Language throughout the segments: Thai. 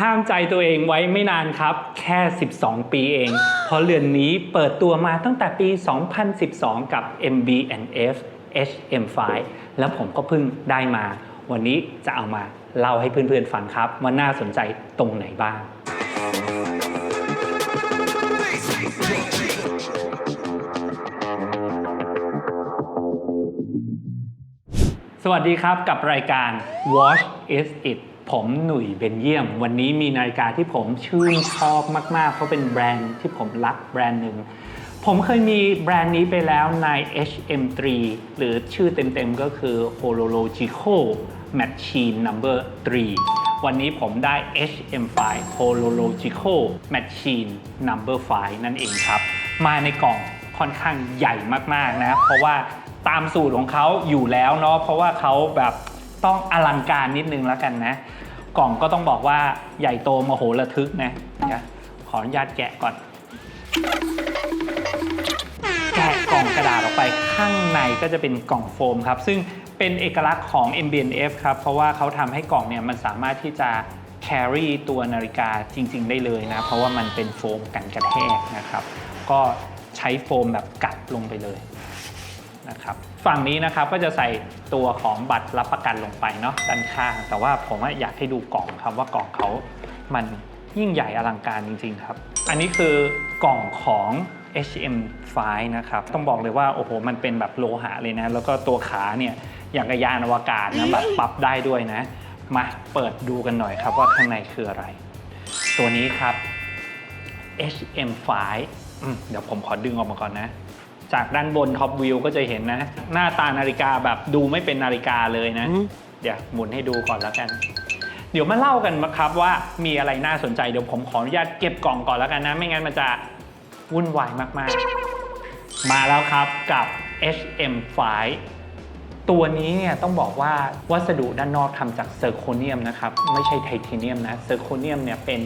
ห้ามใจตัวเองไว้ไม่นานครับ แค่ 12 ปีเอง เพราะเรือนนี้เปิดตัวมาตั้งแต่ปี 2012 กับ MBNF HM5 แล้วผมก็เพิ่งได้มา วันนี้จะเอามาเล่าให้เพื่อนๆฟังครับ ว่าน่าสนใจตรงไหนบ้าง สวัสดีครับกับรายการ Watch is it ผมหนุ่ยเบนเยี่ยม วันนี้มีนาฬิกาที่ผมชื่นชอบมาก ๆ เพราะเป็นแบรนด์ที่ผมรักแบรนด์หนึ่ง ผมเคยมีแบรนด์นี้ไปแล้วใน HM3 หรือชื่อเต็ม ๆ ก็คือ Horological Machine Number 3 วันนี้ผมได้ HM5 Horological Machine Number 5 นั่นเองครับ มาในกล่องค่อนข้างใหญ่มาก ๆ นะ เพราะว่าตามสูตรของเขาอยู่แล้วเนาะเพราะว่าเขาแบบ ต้องอลังการนิดนึงแล้วกันนะ กล่องก็ต้องบอกว่าใหญ่โตมโหระทึกนะขออนุญาตแกะก่อน แกะกล่องกระดาษออกไปข้างในก็จะเป็นกล่องโฟมครับ ซึ่งเป็นเอกลักษณ์ของ MBNF ครับ เพราะว่าเขาทำให้กล่องเนี่ยมันสามารถที่จะ carry ตัวนาฬิกาจริง ๆ ได้เลยนะ เพราะว่ามันเป็นโฟมกันกระแทกนะครับ ก็ใช้โฟมแบบกัดลงไปเลย นะครับฝั่งนี้นะครับก็จะใส่ตัวของบัตรรับประกันลงไปเนาะด้านข้าง แต่ว่าผมอยากให้ดูกล่องครับว่ากล่องเขามันยิ่งใหญ่อลังการจริง ๆ ครับ อันนี้คือกล่องของ HM5 นะครับ ต้องบอกเลยว่า โอ้โห มันเป็นแบบโลหะเลยนะ แล้วก็ตัวขาเนี่ยอย่างกับยานอวกาศนะแบบปรับได้ด้วยนะ มาเปิดดูกันหน่อยครับว่าข้างในคืออะไร ตัวนี้ครับ HM5 เดี๋ยวผมขอดึงออกมาก่อนนะ จากด้านบนท็อปวิวก็จะเห็นนะ หน้าตานาฬิกาแบบดูไม่เป็นนาฬิกาเลยนะ เดี๋ยวหมุนให้ดูก่อนแล้วกัน เดี๋ยวมาเล่ากันนะครับว่ามีอะไรน่าสนใจเดี๋ยวผมขออนุญาตเก็บกล่องก่อนแล้วกันนะ ไม่งั้นมันจะวุ่นวายมากๆ มาแล้วครับกับ HM5 ตัวนี้เนี่ยต้องบอกว่าวัสดุด้านนอกทำจากเซอร์โคเนียมนะครับ ไม่ใช่ไทเทเนียมนะเซอร์โคเนียมเนี่ยเป็น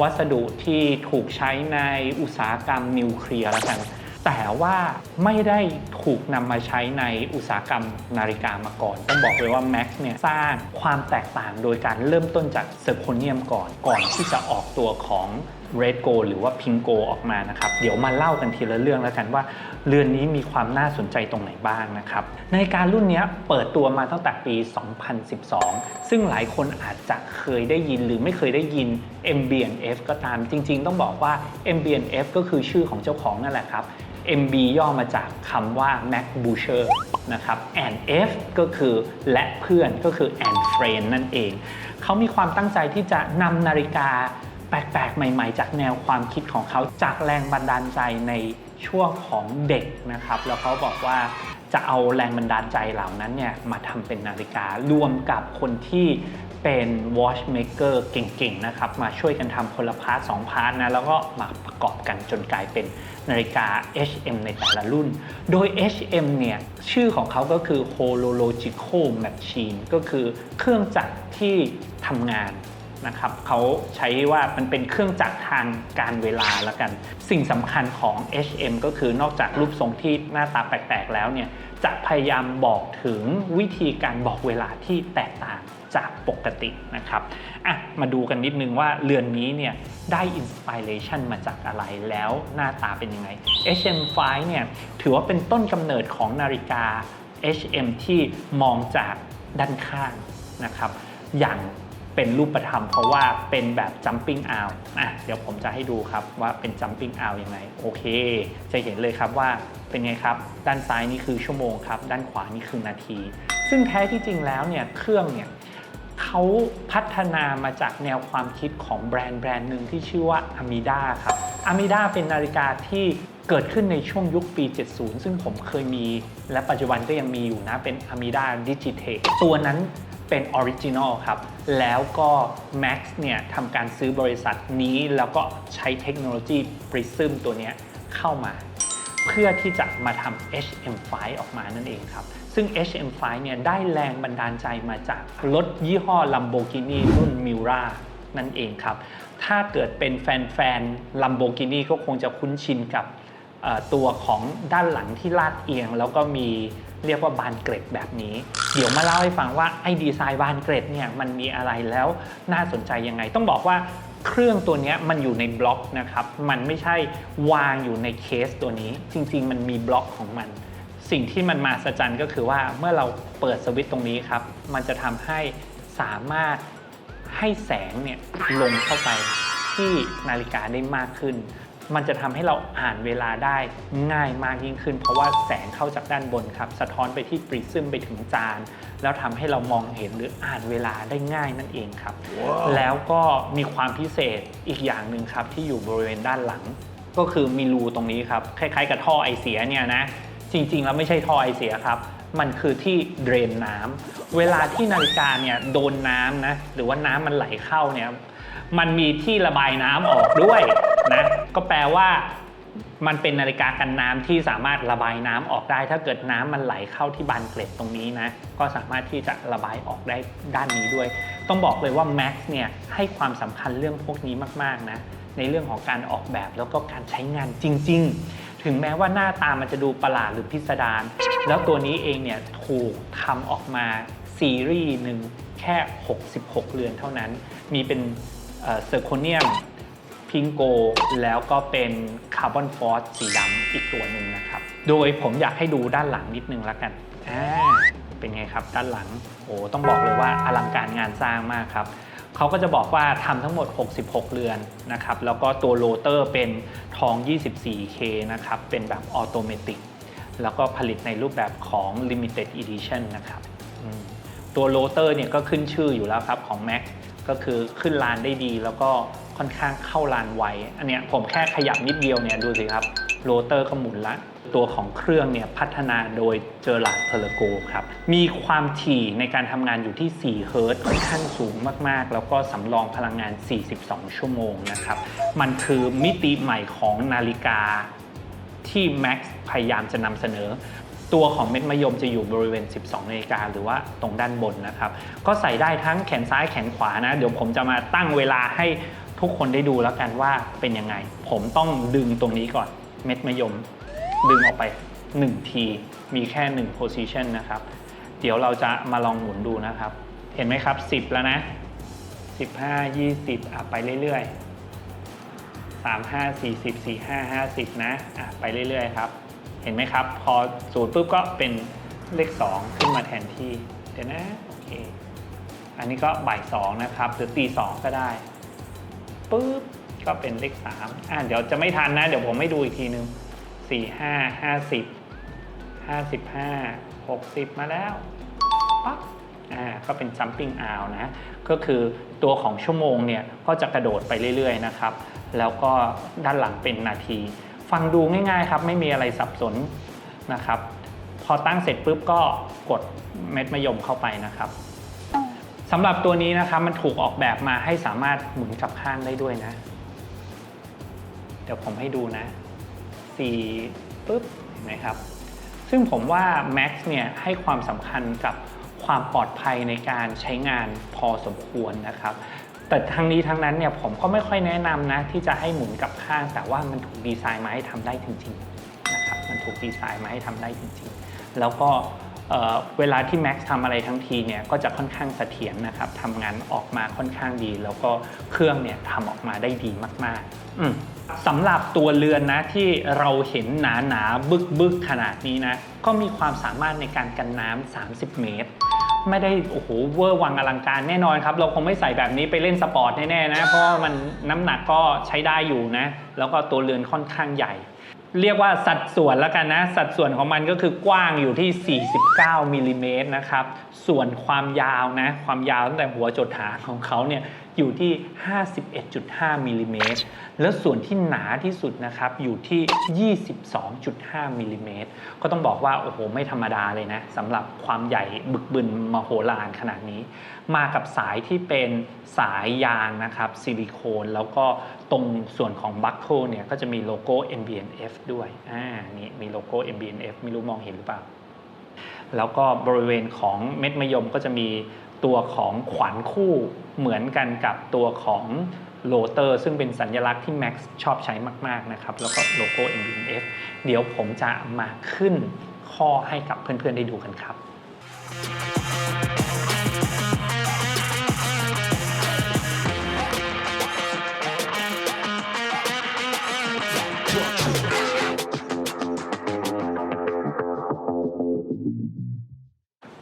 วัสดุที่ถูกใช้ในอุตสาหกรรมนิวเคลียร์แล้วกัน แต่ว่าไม่ได้ถูกนำมาใช้ในอุตสาหกรรมนาฬิกามาก่อน ต้องบอกเลยว่า Max เนี่ยสร้างความแตกต่างโดยการเริ่มต้นจากเซอร์โคเนียมก่อน ก่อนที่จะออกตัวของ Red g o หรือว่า Pink Gold ออกมานะครับ เดี๋ยวมาเล่ากันทีละเรื่องแล้วกันว่า เรือนนี้มีความน่าสนใจตรงไหนบ้างนะครับ ในการุ่นนี้เปิดตัวมาตั้งแต่ปี 2012 ซึ่งหลายคนอาจจะเคยได้ยินหรือไม่เคยได้ยิน MBNF ก็ตามจริง ๆ ต้องบอกว่า MBNF ก็คือชื่อของเจ้าของนั่นแหละครับ MB ย่อมาจากคำว่า Mac Boucher นะครับ and F ก็คือและเพื่อนก็คือ and friend นั่นเอง เขามีความตั้งใจที่จะนำนาฬิกาแปลกๆ ใหม่ๆ จากแนวความคิดของเขาจากแรงบันดาลใจในช่วงของเด็กนะครับ แล้วเขาบอกว่าจะเอาแรงบันดาลใจเหล่านั้นเนี่ยมาทำเป็นนาฬิการวมกับคนที่ เป็น watchmaker เก่งๆนะครับมาช่วยกันทำคนละพาร์ทสองพาร์ทนะแล้วก็มาประกอบกันจนกลายเป็นนาฬิกา HM ในแต่ละรุ่น โดย HM เนี่ย ชื่อของเขาก็คือ Horological Machine ก็คือเครื่องจักรที่ทำงานนะครับเขาใช้ว่ามันเป็นเครื่องจักรทางการเวลาแล้วกัน สิ่งสำคัญของ HM ก็คือนอกจากรูปทรงที่หน้าตาแปลกๆแล้วเนี่ย จะพยายามบอกถึงวิธีการบอกเวลาที่แตกต่าง จากปกตินะครับอะมาดูกันนิดนึงว่าเรือนนี้เนี่ยได้อินสปิเรชันมาจากอะไรแล้วหน้าตาเป็นยังไง HM5 เนี่ยถือว่าเป็นต้นกำเนิดของนาฬิกา HM ที่มองจากด้านข้างนะครับอย่างเป็นรูปธรรมเพราะว่าเป็นแบบ jumping out อะเดี๋ยวผมจะให้ดูครับว่าเป็น jumping out ยังไง โอเค จะเห็นเลยครับว่าเป็นไงครับ ด้านซ้ายนี่คือชั่วโมงครับ ด้านขวานี่คือนาที ซึ่งแท้ที่จริงแล้วเนี่ยเครื่องเนี่ย เขาพัฒนามาจากแนวความคิดของแบรนด์แบรนด์หนึ่งที่ชื่อว่า Amida ครับ Amida เป็นนาฬิกาที่เกิดขึ้นในช่วงยุคปี 70 ซึ่งผมเคยมี และปัจจุบันก็ยังมีอยู่นะ เป็น Amida Digitech ตัวนั้นเป็นออริจินอลครับ แล้วก็ Max เนี่ยทำการซื้อบริษัทนี้ แล้วก็ใช้เทคโนโลยี Prism ตัวนี้เข้ามา เพื่อที่จะมาทำ HM5 ออกมานั่นเองครับ ซึ่ง HM5 เนี่ยได้แรงบันดาลใจมาจากรถยี่ห้อ Lamborghini รุ่น Miura นั่นเองครับ ถ้าเกิดเป็นแฟนๆ Lamborghini ก็คงจะคุ้นชินกับตัวของด้านหลังที่ลาดเอียง แล้วก็มีเรียกว่าบานเกร็ดแบบนี้ เดี๋ยวมาเล่าให้ฟังว่าไอ้ดีไซน์บานเกร็ดเนี่ยมันมีอะไรแล้วน่าสนใจยังไง ต้องบอกว่าเครื่องตัวนี้มันอยู่ในบล็อกนะครับ มันไม่ใช่วางอยู่ในเคสตัวนี้ จริง ๆ มันมีบล็อกของมัน สิ่งที่มันมาสจันก็คือว่าเมื่อเราเปิดสวิตช์ตรงนี้ครับ มันจะทำให้สามารถให้แสงเนี่ยลงเข้าไปที่นาฬิกาได้มากขึ้น มันจะทำให้เราอ่านเวลาได้ง่ายมากยิ่งขึ้น เพราะว่าแสงเข้าจากด้านบนครับ สะท้อนไปที่ปริซึมไปถึงจาน แล้วทำให้เรามองเห็นหรืออ่านเวลาได้ง่ายนั่นเองครับ แล้วก็มีความพิเศษอีกอย่างหนึ่งครับที่อยู่บริเวณด้านหลัง ก็คือมีรูตรงนี้ครับ คล้ายๆ กับท่อไอเสียเนี่ยนะ จริงๆ แล้วไม่ใช่ทอไอเสียครับ มันคือที่เดรนน้ำเวลาที่นาฬิกาเนี่ยโดนน้ำนะหรือว่าน้ำมันไหลเข้าเนี่ยมันมีที่ระบายน้ำออกด้วยนะก็แปลว่ามันเป็นนาฬิกากันน้ำที่สามารถระบายน้ำออกได้ ถ้าเกิดน้ำมันไหลเข้าที่บานเกล็ดตรงนี้นะก็สามารถที่จะระบายออกได้ด้านนี้ด้วย ต้องบอกเลยว่า Max เนี่ยให้ความสำคัญเรื่องพวกนี้มากๆนะในเรื่องของการออกแบบแล้วก็การใช้งานจริง ๆ ถึงแม้ว่าหน้าตามันจะดูประหลาดหรือพิสดารแล้วตัวนี้เองเนี่ยถูกทำออกมาซีรีส์หนึ่งแค่ 66 เรือนเท่านั้น มีเป็นเซอร์โคเนียมพิงโกแล้วก็เป็นคาร์บอนฟอสสีดำอีกตัวหนึ่งนะครับ โดยผมอยากให้ดูด้านหลังนิดนึงแล้วกันอ่าเป็นไงครับด้านหลัง โอ้ต้องบอกเลยว่าอลังการงานสร้างมากครับเขาก็จะบอกว่าทำทั้งหมด 66 เรือนนะครับ แล้วก็ตัวโรเตอร์เป็น ทอง 24K นะครับ เป็นแบบออโตเมติกแล้วก็ผลิตในรูปแบบของ Limited Edition นะครับ ตัวโรเตอร์เนี่ยก็ขึ้นชื่ออยู่แล้วครับของ Max ก็คือขึ้นลานได้ดีแล้วก็ค่อนข้างเข้าลานไว อันเนี้ยผมแค่ขยับนิดเดียวเนี่ยดูสิครับ โรเตอร์ก็หมุนละ ตัวของเครื่องเนี่ยพัฒนาโดยเจอร์ลาร์ดเพลโกครับ มีความถี่ในการทำงานอยู่ที่ 4 เฮิร์ตซ์ค่อนข้างสูงมาก ๆ แล้วก็สำรองพลังงาน 42 ชั่วโมงนะครับ มันคือมิติใหม่ของนาฬิกาที่ Max พยายามจะนำเสนอ ตัวของเม็ดมะยมจะอยู่บริเวณ 12นาฬิกาหรือว่าตรงด้านบนนะครับ ก็ใส่ได้ทั้งแขนซ้ายแขนขวานะ เดี๋ยวผมจะมาตั้งเวลาให้ทุกคนได้ดูแล้วกันว่าเป็นยังไง ผมต้องดึงตรงนี้ก่อนเม็ดมะยม ดึงออกไป 1 ที มีแค่ 1 position นะครับ เดี๋ยวเราจะมาลองหมุนดูนะครับ เห็นไหมครับ 10 แล้วนะ 15 20อะไปเรื่อยๆ3 5 40 4 5 50 นะอะไปเรื่อย ๆ ครับ เห็นไหมครับ พอศูนย์ปุ๊บก็เป็นเลข 2 ขึ้นมาแทนที่ เดี๋ยวนะ โอเค อันนี้ก็บ่าย2นะครับ หรือตี2ก็ได้ปุ๊บ ก็เป็นเลข 3 อะเดี๋ยวจะไม่ทันนะ เดี๋ยวผมไม่ดูอีกทีนึง 4 5 50 55 60มาแล้วปั๊บอ่าก็เป็น jumping out นะ ก็คือตัวของชั่วโมงเนี่ย ก็จะกระโดดไปเรื่อยๆนะครับ แล้วก็ด้านหลังเป็นนาที ฟังดูง่ายๆครับ ไม่มีอะไรสับสนนะครับ พอตั้งเสร็จปุ๊บก็กดเม็ดมะยมเข้าไปนะครับสำหรับตัวนี้นะครับมันถูกออกแบบมาให้สามารถหมุนกลับข้างได้ด้วยนะ เดี๋ยวผมให้ดูนะ 4ปุ๊บนไหมครับซึ่งผมว่า Max เนี่ยให้ความสำคัญกับความปลอดภัยในการใช้งานพอสมควรนะครับ แต่ทั้งนี้ทั้งนั้นเนี่ยผมก็ไม่ค่อยแนะนำนะ ที่จะให้หมุนกับข้าง แต่ว่ามันถูกดีไซน์มาให้ทำได้จริงๆนะครับมันถูกดีไซน์มาให้ทำได้จริงๆ แล้วก็เอ่อเวลาที่ Max ทำอะไรทั้งทีเนี่ยก็จะค่อนข้างเสถียรนะครับทำงานออกมาค่อนข้างดี แล้วก็เครื่องเนี่ยทำออกมาได้ดีมากๆอืม สำหรับตัวเรือนนะที่เราเห็นหนาหนาๆบึกบึกๆขนาดนี้นะ ก็มีความสามารถในการกันน้ำ30 เมตร ไม่ได้โอ้โหเวอร์วังอลังการแน่นอนครับ เราคงไม่ใส่แบบนี้ไปเล่นสปอร์ตแน่ๆนะ เพราะมันน้ำหนักก็ใช้ได้อยู่นะ แล้วก็ตัวเรือนค่อนข้างใหญ่ เรียกว่าสัดส่วนแล้วกันนะ สัดส่วนของมันก็คือกว้างอยู่ที่ 49มิลลิเมตรนะครับ ส่วนความยาวนะ ความยาวตั้งแต่หัวจดหางของเขาเนี่ย อยู่ที่ 51.5มิลลิเมตรแล้วส่วนที่หนาที่สุดนะครับอยู่ที่ 22.5มิลลิเมตรก็ต้องบอกว่าโอ้โหไม่ธรรมดาเลยนะสำหรับความใหญ่บึกบึนมโหฬารขนาดนี้ มากับสายที่เป็นสายยางนะครับซิลิโคน แล้วก็ตรงส่วนของบัคเกิลเนี่ยก็จะมีโลโก้ MBNF ด้วยอ่านี่มีโลโก้ MBNF ไม่รู้มองเห็นหรือเปล่าแล้วก็บริเวณของเม็ดมะยมก็จะมี ตัวของขวัญคู่เหมือนกันกับตัวของโลเตอร์ซึ่งเป็นสัญลักษณ์ที่ Max ชอบใช้มากๆนะครับ แล้วก็โลโก้ MBF เดี๋ยวผมจะมาขึ้นข้อให้กับเพื่อนๆได้ดูกันครับ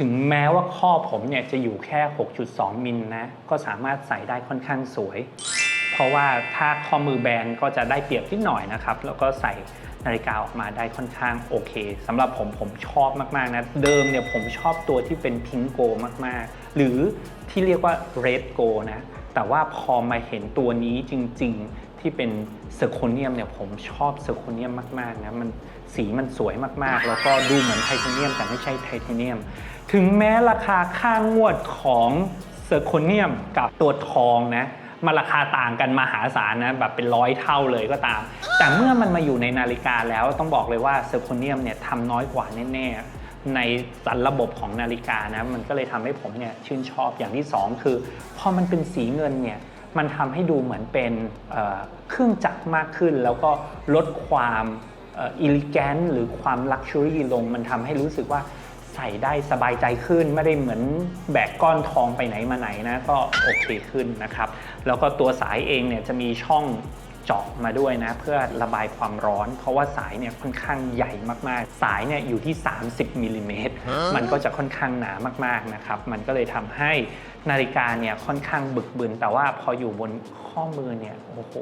ถึงแม้ว่าข้อผมเนี่ยจะอยู่แค่ 6.2 มิลนะ ก็สามารถใส่ได้ค่อนข้างสวย เพราะว่าถ้าข้อมือแบนก็จะได้เปรียบนิดหน่อยนะครับ แล้วก็ใส่นาฬิกาออกมาได้ค่อนข้างโอเคสำหรับผมผมชอบมาก ๆ นะ เดิมเนี่ยผมชอบตัวที่เป็นพิงโกมาก ๆ หรือที่เรียกว่าเรดโกนะ แต่ว่าพอมาเห็นตัวนี้จริง ๆ ที่เป็นเซอร์โคเนียมเนี่ยผมชอบเซอร์โคเนียมมาก ๆ นะ มันสีมันสวยมาก ๆ แล้วก็ดูเหมือนไทเทเนียมแต่ไม่ใช่ไทเทเนียม ถึงแม้ราคาค่างวดของเซอร์โคเนียมกับตัวทองนะมันราคาต่างกันมหาศาลนะแบบเป็นร้อยเท่าเลยก็ตาม แต่เมื่อมันมาอยู่ในนาฬิกาแล้วต้องบอกเลยว่าเซอร์โคเนียมเนี่ยทำน้อยกว่าแน่ๆ ในสรรระบบของนาฬิกานะมันก็เลยทำให้ผมเนี่ยชื่นชอบอย่างที่ 2 คือ พอมันเป็นสีเงินเนี่ยมันทำให้ดูเหมือนเป็นเเครื่องจักรมากขึ้น แล้วก็ลดความอิลิแกนหรือความลักชัวรี่ลงมันทำให้รู้สึกว่า ส่ได้สบายใจขึ้น ไม่ได้เหมือนแบกก้อนทองไปไหนมาไหนนะ ก็โอเคขึ้นนะครับ แล้วก็ตัวสายเองเนี่ยจะมีช่องเจาะมาด้วยนะ เพื่อระบายความร้อน เพราะว่าสายเนี่ยค่อนข้างใหญ่มากๆ สายเนี่ยอยู่ที่ 30มิลลิเมตรมันก็จะค่อนข้างหนามากๆนะครับ มันก็เลยทำให้นาฬิกาเนี่ยค่อนข้างบึกบึนแต่ว่าพออยู่บนข้อมือเนี่ยโอ้โห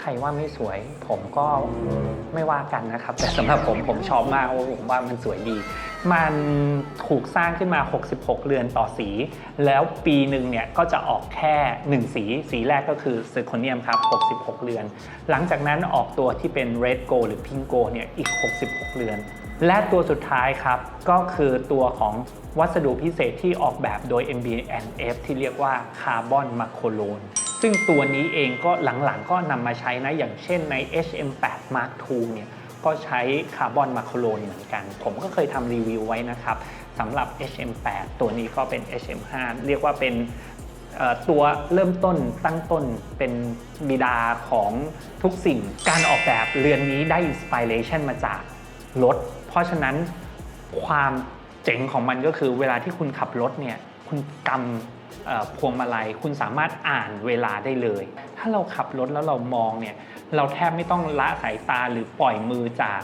ใครว่าไม่สวย ผมก็ไม่ว่ากันนะครับ แต่สำหรับผมผมชอบมากผมว่ามันสวยดี มันถูกสร้างขึ้นมา 66 เรือนต่อสี แล้วปีหนึ่งเนี่ยก็จะออกแค่ 1 สี สีแรกก็คือเซอร์โคเนียมครับ 66 เรือน หลังจากนั้นออกตัวที่เป็น Red Gold หรือ Pink Gold เนี่ยอีก 66 เรือน และตัวสุดท้ายครับ ก็คือตัวของวัสดุพิเศษที่ออกแบบโดย MBNF ที่เรียกว่าคาร์บอนมาโคโลน ซึ่งตัวนี้เองก็หลังๆ ก็นำมาใช้นะอย่างเช่นใน HM8 Mark II เนี่ยก็ใช้คาร์บอนมาโคโลนเหมือนกัน ผมก็เคยทำรีวิวไว้นะครับสำหรับ HM8 ตัวนี้ก็เป็น HM5 เรียกว่าเป็นตัวเริ่มต้นตั้งต้นเป็นบิดาของทุกสิ่ง การออกแบบเรือนนี้ได้อินสปิเรชันมาจากรถ เพราะฉะนั้นความเจ๋งของมันก็คือเวลาที่คุณขับรถเนี่ย คุณกำพวงมาลัย คุณสามารถอ่านเวลาได้เลย ถ้าเราขับรถแล้วเรามองเนี่ยเราแทบไม่ต้องละสายตาหรือปล่อยมือจาก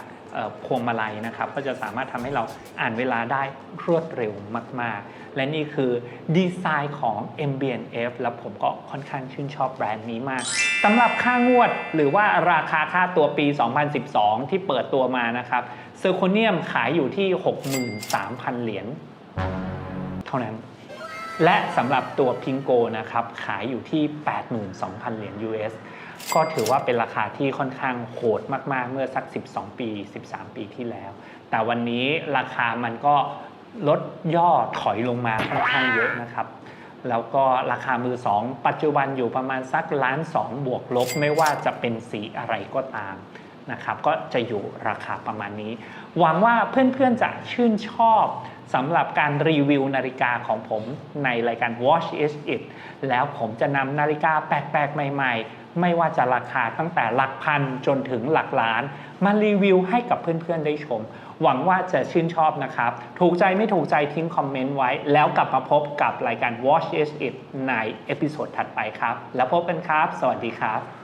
พวงมาลัยนะครับ ก็จะสามารถทำให้เราอ่านเวลาได้รวดเร็วมาก ๆ และนี่คือดีไซน์ของ MBNF แล้วผมก็ค่อนข้างชื่นชอบแบรนด์นี้มากสำหรับค่างวดหรือว่าราคาค่าตัวปี 2012 ที่เปิดตัวมานะครับเซอร์โคเนียมขายอยู่ที่ 63,000 เหรียญเท่านั้น และสำหรับตัวพิงโกนะครับขายอยู่ที่ 82,000 เหรียญ US ก็ถือว่าเป็นราคาที่ค่อนข้างโหดมาก ๆ เมื่อสัก 12 ปี 13 ปีที่แล้ว แต่วันนี้ราคามันก็ลดย่อถอยลงมาค่อนข้างเยอะนะครับแล้วก็ราคามือสองปัจจุบันอยู่ประมาณสักล้านสองบวกลบไม่ว่าจะเป็นสีอะไรก็ตามนะครับ ก็จะอยู่ราคาประมาณนี้ หวังว่าเพื่อนๆจะชื่นชอบ สำหรับการรีวิวนาฬิกาของผมในรายการ Watch is it แล้วผมจะนำนาฬิกาแปลกๆ ใหม่ๆ ไม่ว่าจะราคาตั้งแต่หลักพันจนถึงหลักล้าน มารีวิวให้กับเพื่อนๆ ได้ชม หวังว่าจะชื่นชอบนะครับ ถูกใจไม่ถูกใจทิ้งคอมเมนต์ไว้ แล้วกลับมาพบกับรายการ Watch is it ในเอพิโซดถัดไปครับ แล้วพบกันครับ สวัสดีครับ